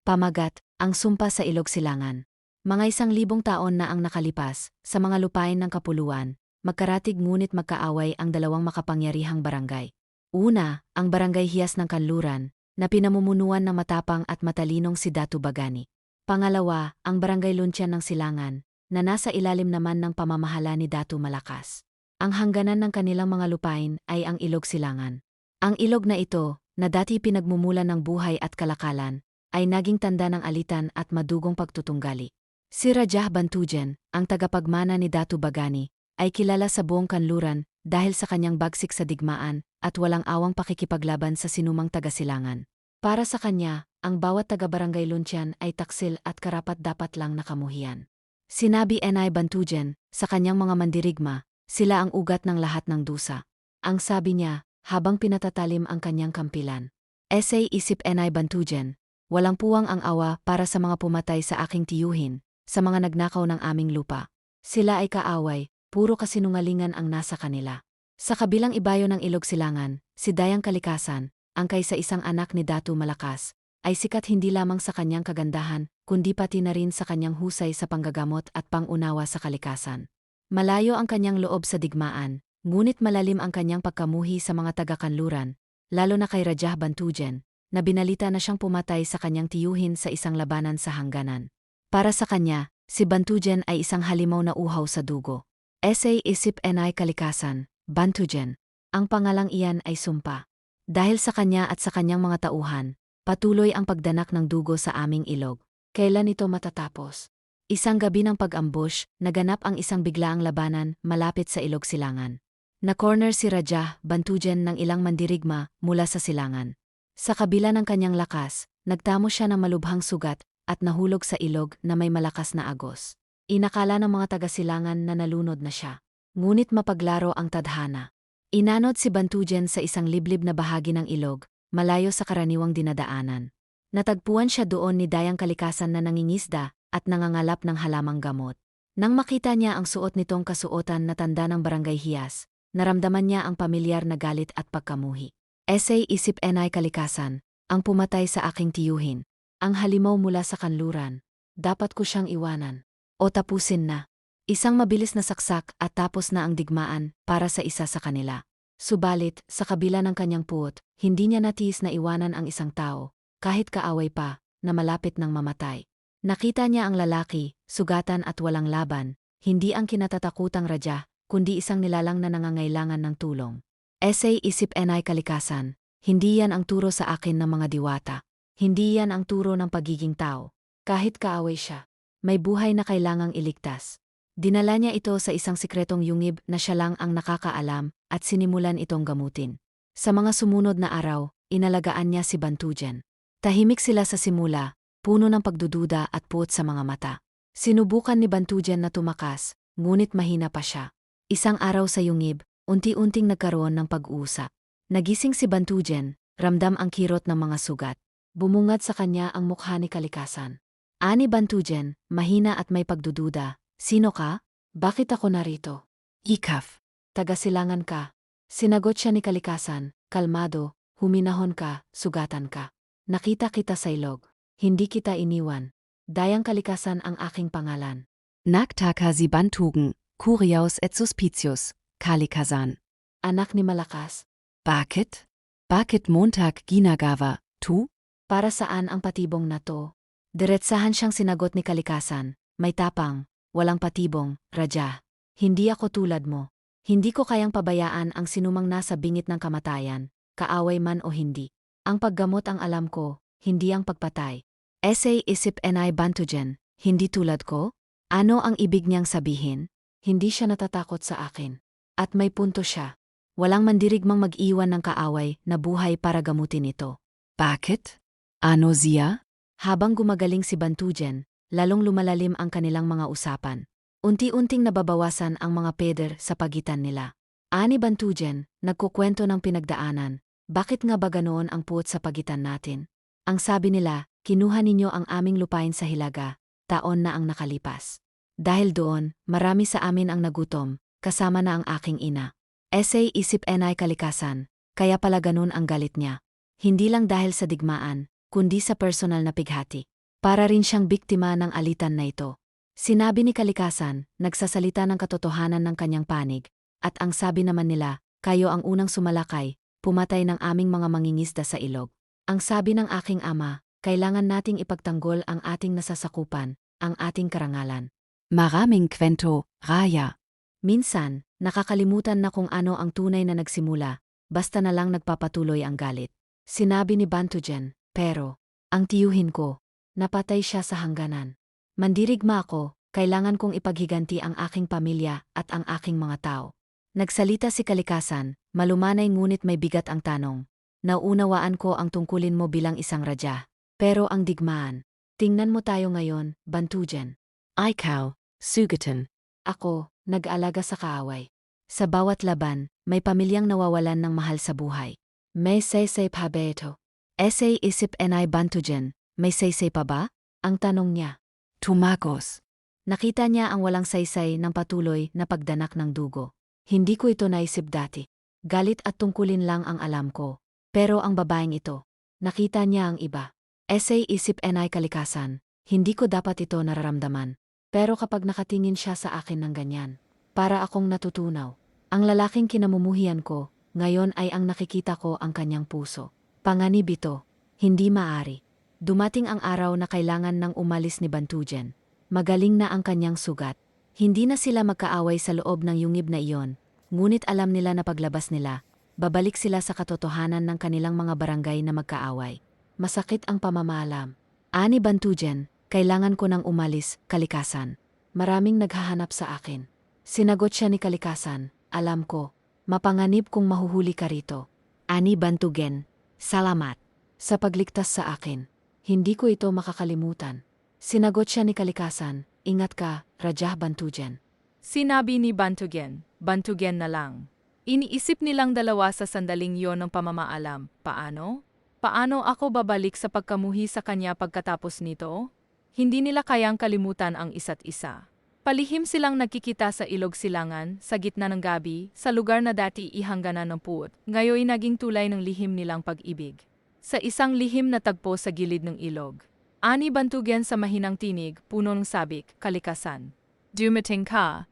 Pamagat, ang sumpa sa ilog silangan. Mga isang libong taon na ang nakalipas, sa mga lupain ng kapuluan, magkaratig ngunit magkaaway ang dalawang makapangyarihang barangay. Una, ang barangay Hiyas ng Kanluran, na pinamumunuan ng matapang at matalinong si Datu Bagani. Pangalawa, ang barangay Lunsyan ng Silangan, na nasa ilalim naman ng pamamahala ni Datu Malakas. Ang hangganan ng kanilang mga lupain ay ang Ilog Silangan. Ang ilog na ito, na dati pinagmumulan ng buhay at kalakalan, ay naging tanda ng alitan at madugong pagtutunggali. Si Rajah Bantujan, ang tagapagmana ni Datu Bagani, ay kilala sa buong kanluran dahil sa kanyang bagsik sa digmaan at walang awang pakikipaglaban sa sinumang tagasilangan. Para sa kanya, ang bawat taga-barangay Lunsyan ay taksil at karapat-dapat lang nakamuhian. Sinabi Enay Bantujan, sa kanyang mga mandirigma, sila ang ugat ng lahat ng dusa. Ang sabi niya, habang pinatatalim ang kanyang kampilan. Essay isip Enay Bantujan, Walang puwang ang awa para sa mga pumatay sa aking tiyuhin, sa mga nagnakaw ng aming lupa. Sila ay kaaway, puro kasinungalingan ang nasa kanila. Sa kabilang ibayo ng ilog silangan, si Dayang Kalikasan, ang kaysa isang anak ni Datu Malakas, ay sikat hindi lamang sa kanyang kagandahan, kundi pati na rin sa kanyang husay sa panggagamot at pangunawa sa kalikasan. Malayo ang kanyang loob sa digmaan, ngunit malalim ang kanyang pagkamuhi sa mga taga-kanluran, lalo na kay Rajah Bantujen, na binalita na siyang pumatay sa kanyang tiyuhin sa isang labanan sa hangganan. Para sa kanya, si Bantujen ay isang halimaw na uhaw sa dugo. Essay Isip Enay Kalikasan, Bantujen. Ang pangalang iyan ay sumpa. Dahil sa kanya at sa kanyang mga tauhan, patuloy ang pagdanak ng dugo sa aming ilog. Kailan ito matatapos? Isang gabi ng pag-ambush, naganap ang isang biglaang labanan malapit sa ilog silangan. Na-corner si Rajah, Bantujen ng ilang mandirigma mula sa silangan. Sa kabila ng kanyang lakas, nagtamo siya ng malubhang sugat at nahulog sa ilog na may malakas na agos. Inakala ng mga taga-silangan na nalunod na siya. Ngunit mapaglaro ang tadhana. Inanod si Bantujen sa isang liblib na bahagi ng ilog, malayo sa karaniwang dinadaanan. Natagpuan siya doon ni Dayang Kalikasan na nangingisda at nangangalap ng halamang gamot. Nang makita niya ang suot nitong kasuotan na tanda ng barangay Hiyas, naramdaman niya ang pamilyar na galit at pagkamuhi. Essay Isip Enay Kalikasan, ang pumatay sa aking tiyuhin. Ang halimaw mula sa kanluran. Dapat ko siyang iwanan. O tapusin na. Isang mabilis na saksak at tapos na ang digmaan para sa isa sa kanila. Subalit, sa kabila ng kanyang puot, hindi niya natiis na iwanan ang isang tao, kahit kaaway pa, na malapit ng mamatay. Nakita niya ang lalaki, sugatan at walang laban, hindi ang kinatatakutang radya, kundi isang nilalang na nangangailangan ng tulong. Essay Isip Enay Kalikasan, hindi yan ang turo sa akin ng mga diwata. Hindi yan ang turo ng pagiging tao. Kahit kaaway siya, may buhay na kailangang iligtas. Dinala niya ito sa isang sikretong yungib na siya lang ang nakakaalam at sinimulan itong gamutin. Sa mga sumunod na araw, inalagaan niya si Bantujan. Tahimik sila sa simula, puno ng pagdududa at puot sa mga mata. Sinubukan ni Bantujan na tumakas, ngunit mahina pa siya. Isang araw sa yungib, unti-unting nagkaroon ng pag-uusap. Nagising si Bantujen, ramdam ang kirot ng mga sugat. Bumungad sa kanya ang mukha ni Kalikasan. Ani Bantujen, mahina at may pagdududa. Sino ka? Bakit ako narito? Ikaf. Tagasilangan ka. Sinagot siya ni Kalikasan, kalmado, huminahon ka, sugatan ka. Nakita kita sa ilog. Hindi kita iniwan. Dayang Kalikasan ang aking pangalan. Naktaka si Bantugen, Curiaus et Suspicius, Kalikasan. Anak ni Malakas. Bakit? Bakit Montag ginagawa, tu? Para saan ang patibong na to? Diretsahan siyang sinagot ni Kalikasan. May tapang, walang patibong, Raja. Hindi ako tulad mo. Hindi ko kayang pabayaan ang sinumang nasa bingit ng kamatayan, kaaway man o hindi. Ang paggamot ang alam ko, hindi ang pagpatay. Essay Isip Enay Bantujen, hindi tulad ko? Ano ang ibig niyang sabihin? Hindi siya natatakot sa akin. At may punto siya. Walang mandirigmang mag-iwan ng kaaway na buhay para gamutin ito. Bakit? Ano siya? Habang gumagaling si Bantujen, lalong lumalalim ang kanilang mga usapan. Unti-unting nababawasan ang mga peder sa pagitan nila. Ani Bantujen, nagkukwento ng pinagdaanan, bakit nga ba ganoon ang puot sa pagitan natin? Ang sabi nila, kinuha ninyo ang aming lupain sa Hilaga, taon na ang nakalipas. Dahil doon, marami sa amin ang nagutom, kasama na ang aking ina. Essay isip enay kalikasan, kaya pala ganun ang galit niya. Hindi lang dahil sa digmaan, kundi sa personal na pighati. Para rin siyang biktima ng alitan na ito. Sinabi ni Kalikasan, nagsasalita ng katotohanan ng kanyang panig, at ang sabi naman nila, kayo ang unang sumalakay, pumatay ng aming mga mangingisda sa ilog. Ang sabi ng aking ama, kailangan nating ipagtanggol ang ating nasasakupan, ang ating karangalan. Maraming kwento, Raya. Minsan, nakakalimutan na kung ano ang tunay na nagsimula, basta na lang nagpapatuloy ang galit. Sinabi ni Bantujan, pero, ang tiyuhin ko, napatay siya sa hangganan. Mandirigma ako, kailangan kong ipaghiganti ang aking pamilya at ang aking mga tao. Nagsalita si Kalikasan, malumanay ngunit may bigat ang tanong. Nauunawaan ko ang tungkulin mo bilang isang radya. Pero ang digmaan. Tingnan mo tayo ngayon, Bantujan. Ikaw, Sugatan. Ako, nag-alaga sa kaaway. Sa bawat laban, may pamilyang nawawalan ng mahal sa buhay. May say-say pa ba ito? Essay isip enay Bantujan, may say-say pa ba? Ang tanong niya. Tumagos. Nakita niya ang walang saysay ng patuloy na pagdanak ng dugo. Hindi ko ito naisip dati. Galit at tungkulin lang ang alam ko. Pero ang babaeng ito, nakita niya ang iba. Essay isip enay kalikasan, hindi ko dapat ito nararamdaman. Pero kapag nakatingin siya sa akin ng ganyan, para akong natutunaw. Ang lalaking kinamumuhian ko, ngayon ay ang nakikita ko ang kanyang puso. Panganib ito, hindi maari. Dumating ang araw na kailangan ng umalis ni Bantujan. Magaling na ang kanyang sugat. Hindi na sila magkaaway sa loob ng yungib na iyon, ngunit alam nila na paglabas nila, babalik sila sa katotohanan ng kanilang mga barangay na magkaaway. Masakit ang pamamalam. Ani Bantujan, kailangan ko nang umalis, kalikasan. Maraming naghahanap sa akin. Sinagot siya ni kalikasan, alam ko, mapanganib kung mahuhuli ka rito. Ani Bantugen, salamat. Sa pagligtas sa akin. Hindi ko ito makakalimutan. Sinagot siya ni kalikasan, ingat ka, Rajah Bantujan. Sinabi ni Bantugen, Bantugen na lang. Iniisip nilang dalawa sa sandaling yon ng pamamaalam. Paano? Paano ako babalik sa pagkamuhi sa kanya pagkatapos nito? Hindi nila kayang kalimutan ang isa't isa. Palihim silang nagkikita sa ilog silangan, sa gitna ng gabi, sa lugar na dati ihangganan ng puot, ngayon naging tulay ng lihim nilang pag-ibig. Sa isang lihim na tagpo sa gilid ng ilog. Ani bantugen sa mahinang tinig, puno ng sabik, kalikasan. Dumating ka.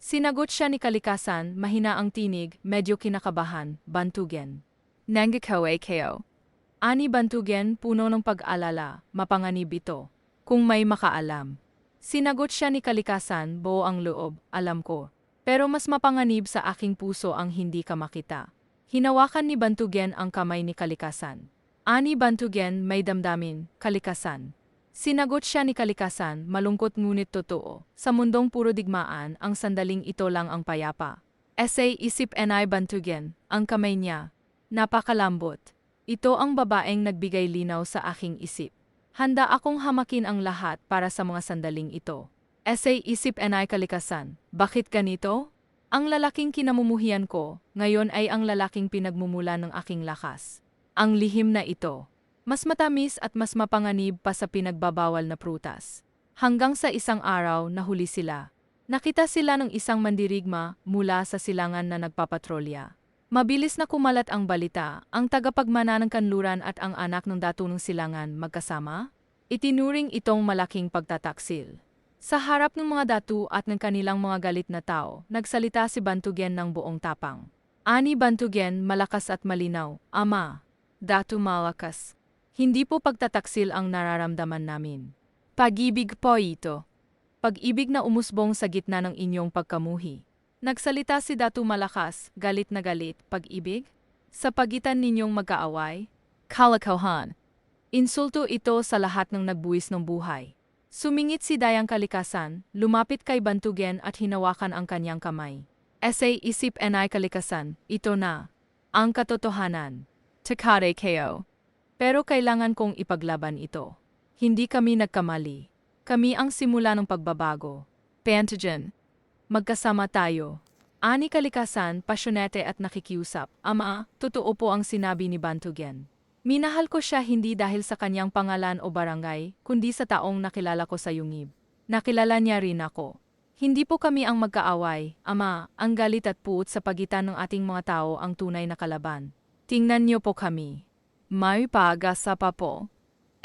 Sinagot siya ni kalikasan, mahina ang tinig, medyo kinakabahan, bantugen. Nangikawe kayo. Ani bantugen, puno ng pag-alala, mapanganib ito. Kung may makaalam. Sinagot siya ni kalikasan, buo ang loob, alam ko. Pero mas mapanganib sa aking puso ang hindi ka makita. Hinawakan ni Bantugen ang kamay ni kalikasan. Ani Bantugen may damdamin, kalikasan. Sinagot siya ni kalikasan, malungkot ngunit totoo. Sa mundong puro digmaan, ang sandaling ito lang ang payapa. Essay isip Enay Bantugen, ang kamay niya. Napakalambot. Ito ang babaeng nagbigay linaw sa aking isip. Handa akong hamakin ang lahat para sa mga sandaling ito. Essay isip Enay kalikasan, bakit ganito? Ang lalaking kinamumuhian ko, ngayon ay ang lalaking pinagmumula ng aking lakas. Ang lihim na ito, mas matamis at mas mapanganib pa sa pinagbabawal na prutas. Hanggang sa isang araw nahuli sila. Nakita sila ng isang mandirigma mula sa silangan na nagpapatrolya. Mabilis na kumalat ang balita, ang tagapagmana ng kanluran at ang anak ng datunong silangan magkasama. Itinuring itong malaking pagtataksil. Sa harap ng mga datu at ng kanilang mga galit na tao, nagsalita si Bantugen ng buong tapang. Ani Bantugen malakas at malinaw, Ama, Datu malakas. Hindi po pagtataksil ang nararamdaman namin. Pag-ibig po ito. Pag-ibig na umusbong sa gitna ng inyong pagkamuhi. Nagsalita si Datu malakas, galit na galit, pag-ibig? Sa pagitan ninyong magkaaway? Kalakohan. Insulto ito sa lahat ng nagbuwis ng buhay. Sumingit si Dayang Kalikasan, lumapit kay Bantugen at hinawakan ang kanyang kamay. Essay isip enay kalikasan, ito na. Ang katotohanan. Takare kayo. Pero kailangan kong ipaglaban ito. Hindi kami nagkamali. Kami ang simula ng pagbabago. Pantogen. Magkasama tayo. Ani kalikasan, pasyonete at nakikiusap. Ama, totoo po ang sinabi ni Bantugen. Minahal ko siya hindi dahil sa kanyang pangalan o barangay, kundi sa taong nakilala ko sa yungib. Nakilala niya rin ako. Hindi po kami ang magkaaway, ama, ang galit at puot sa pagitan ng ating mga tao ang tunay na kalaban. Tingnan niyo po kami. May pag-asa pa po.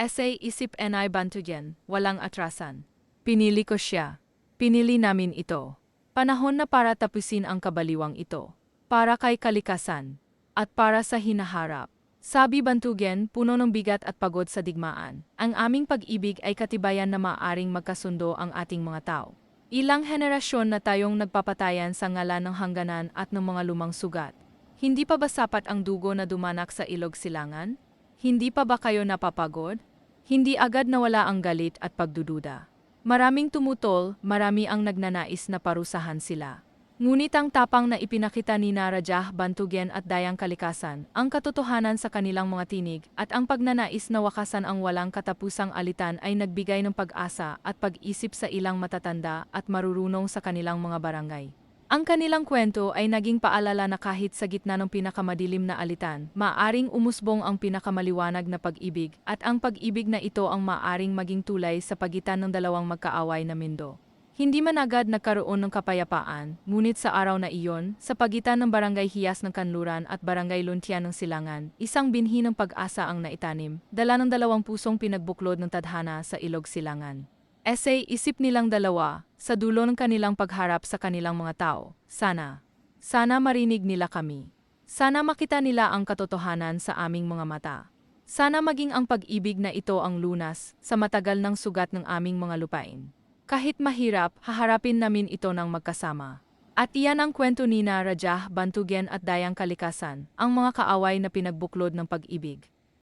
Essay Isip N.I. Bantugen, walang atrasan. Pinili ko siya. Pinili namin ito. Panahon na para tapusin ang kabaliwang ito. Para kay kalikasan. At para sa hinaharap. Sabi Bantugen, puno ng bigat at pagod sa digmaan. Ang aming pag-ibig ay katibayan na maaring magkasundo ang ating mga tao. Ilang henerasyon na tayong nagpapatayan sa ngalan ng hangganan at ng mga lumang sugat. Hindi pa ba sapat ang dugo na dumanak sa ilog silangan? Hindi pa ba kayo napapagod? Hindi agad nawala ang galit at pagdududa. Maraming tumutol, marami ang nagnanais na parusahan sila. Ngunit ang tapang na ipinakita ni Narajah, Bantugen at Dayang Kalikasan, ang katotohanan sa kanilang mga tinig at ang pagnanais na wakasan ang walang katapusang alitan ay nagbigay ng pag-asa at pag-isip sa ilang matatanda at marurunong sa kanilang mga barangay. Ang kanilang kwento ay naging paalala na kahit sa gitna ng pinakamadilim na alitan, maaring umusbong ang pinakamaliwanag na pag-ibig at ang pag-ibig na ito ang maaring maging tulay sa pagitan ng dalawang magkaaway na mindo. Hindi man agad nagkaroon ng kapayapaan, ngunit sa araw na iyon, sa pagitan ng Barangay Hiyas ng Kanluran at Barangay Luntian ng Silangan, isang binhi ng pag-asa ang naitanim, dala ng dalawang pusong pinagbuklod ng tadhana sa Ilog Silangan. Essay isip nilang dalawa, sa dulo ng kanilang pagharap sa kanilang mga tao, sana. Sana marinig nila kami. Sana makita nila ang katotohanan sa aming mga mata. Sana maging ang pag-ibig na ito ang lunas sa matagal ng sugat ng aming mga lupain. Kahit mahirap, haharapin namin ito ng magkasama. At iyan ang kwento ni na Rajah, Bantugen at Dayang Kalikasan, ang mga kaaway na pinagbuklod ng pag-ibig.